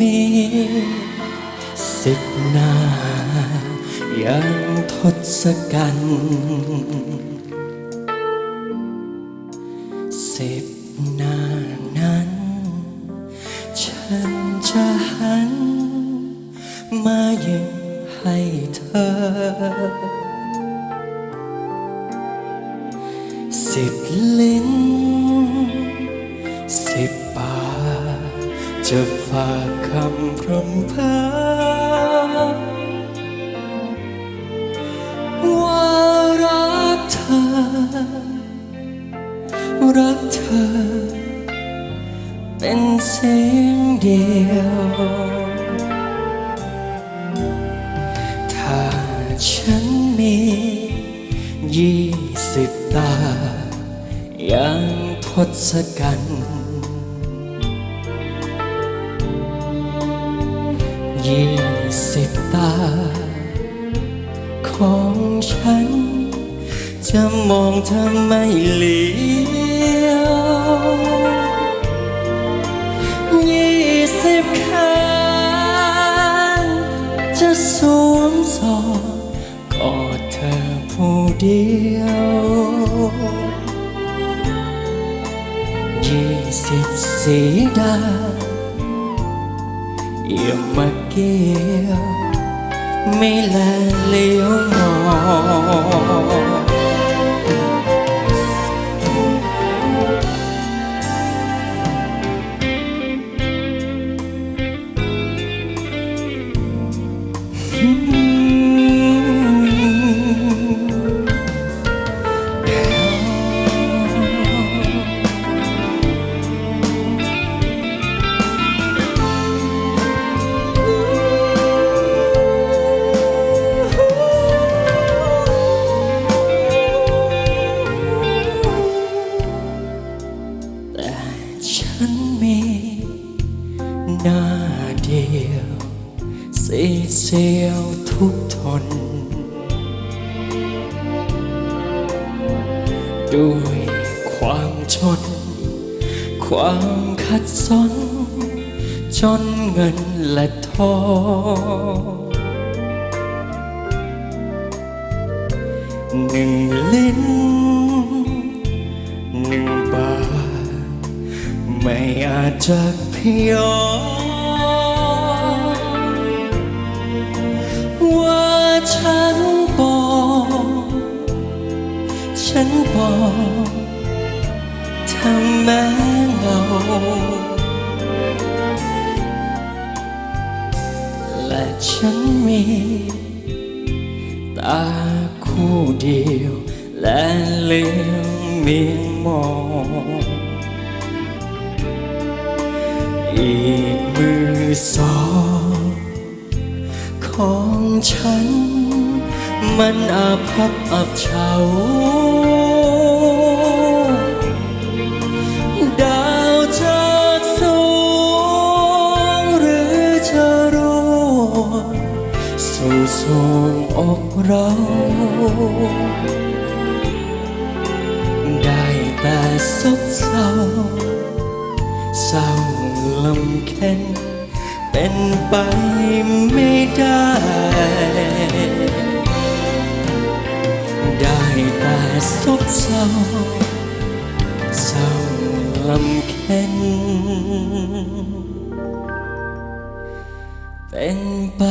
มีสิบหน้ายังทศกัณฐ์สิบหน้านั้น ฉันจะหัน มายิ้มให้เธอ สิบลิ้นสิบปาก จะฝากคำพรำเพอว่ารักเธอ รักเธอ เป็นเสียงเดียว ถ้าฉันมียี่สิบตาอย่างทศกัณฐ์ ยี่สิบตา ของฉัน จะมองเธอไม่เลี้ยวยี่สิบแขนจะสวมสอดกอดเธอผู้เดียวยี่สิบสีดา อย่ามาเกี่ยวไม่แลเลี้ย หน้าเดียวสีเสียวทุกทน ด้วยความชน ความขัดสน จนเงินและทองหนึ่งลิ้นหนึ่งบาท ไม่อาจจะพียงว่าฉันบอก ฉันบอกทำแม้เงาและฉันมีตาคู่เดียวและเลี้ยวเมียงมอง อีกมือสองของฉัน มันอาพับอับเฉาดาวจากสูงหรือจะร่วงสู่สวงอกเราได้แต่ซบเศร้า เศร้าลำเค็นเป็นไปไม่ได้ ได้แต่ซบเศร้าเศร้าลำเค็นเป็นไป